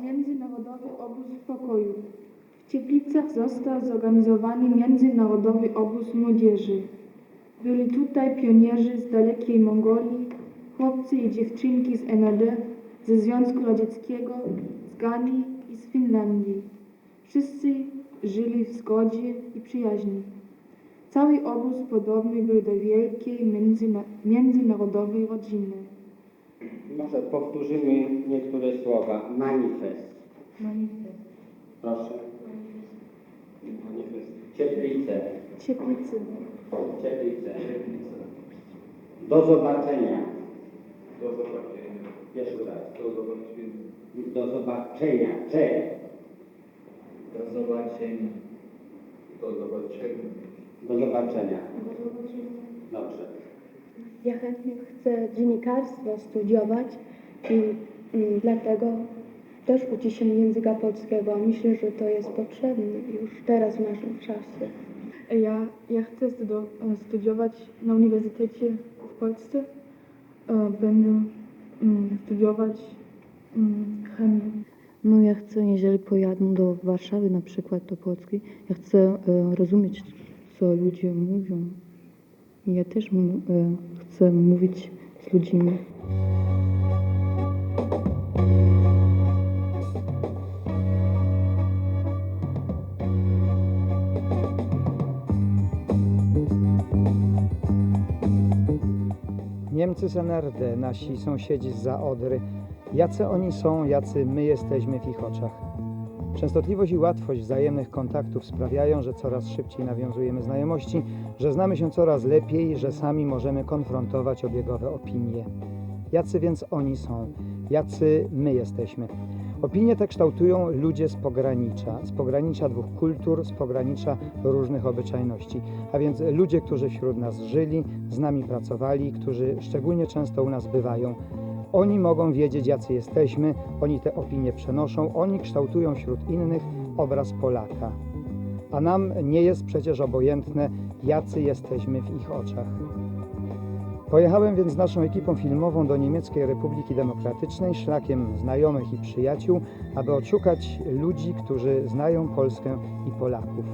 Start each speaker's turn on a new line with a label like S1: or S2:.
S1: Międzynarodowy Obóz Pokoju. W Cieplicach został zorganizowany Międzynarodowy Obóz Młodzieży. Byli tutaj pionierzy z dalekiej Mongolii, chłopcy i dziewczynki z NRD, ze Związku Radzieckiego, z Ganii i z Finlandii. Wszyscy żyli w zgodzie i przyjaźni. Cały obóz podobny był do wielkiej międzyna- międzynarodowej rodziny.
S2: Może powtórzymy niektóre słowa. Manifest.
S1: Manifest.
S2: Proszę. Cieplice.
S1: Cieplicy.
S2: Cieplice. Do zobaczenia.
S3: Do zobaczenia.
S2: Jeszcze raz.
S3: Do zobaczenia.
S2: Do zobaczenia. Cze.
S3: Do zobaczenia. Do zobaczenia.
S2: Do zobaczenia. Dobrze.
S4: Ja chętnie chcę dziennikarstwo studiować i mm, dlatego też uczy się języka polskiego. Myślę, że to jest potrzebne już teraz w naszym czasie.
S1: Ja, ja chcę studo- studiować na Uniwersytecie w Polsce. E, Będę mm, studiować mm, chemię.
S5: No ja chcę, jeżeli pojadę do Warszawy na przykład, do Polski, ja chcę e, rozumieć, co ludzie mówią. Ja też mu, e, chcę mówić z ludźmi.
S6: Niemcy z NRD, nasi sąsiedzi z Odry, jacy oni są, jacy my jesteśmy w ich oczach. Częstotliwość i łatwość wzajemnych kontaktów sprawiają, że coraz szybciej nawiązujemy znajomości, że znamy się coraz lepiej, że sami możemy konfrontować obiegowe opinie. Jacy więc oni są, jacy my jesteśmy. Opinie te kształtują ludzie z pogranicza, z pogranicza dwóch kultur, z pogranicza różnych obyczajności, a więc ludzie, którzy wśród nas żyli, z nami pracowali, którzy szczególnie często u nas bywają. Oni mogą wiedzieć, jacy jesteśmy, oni te opinie przenoszą, oni kształtują wśród innych obraz Polaka. A nam nie jest przecież obojętne, jacy jesteśmy w ich oczach. Pojechałem więc z naszą ekipą filmową do Niemieckiej Republiki Demokratycznej szlakiem znajomych i przyjaciół, aby odszukać ludzi, którzy znają Polskę i Polaków.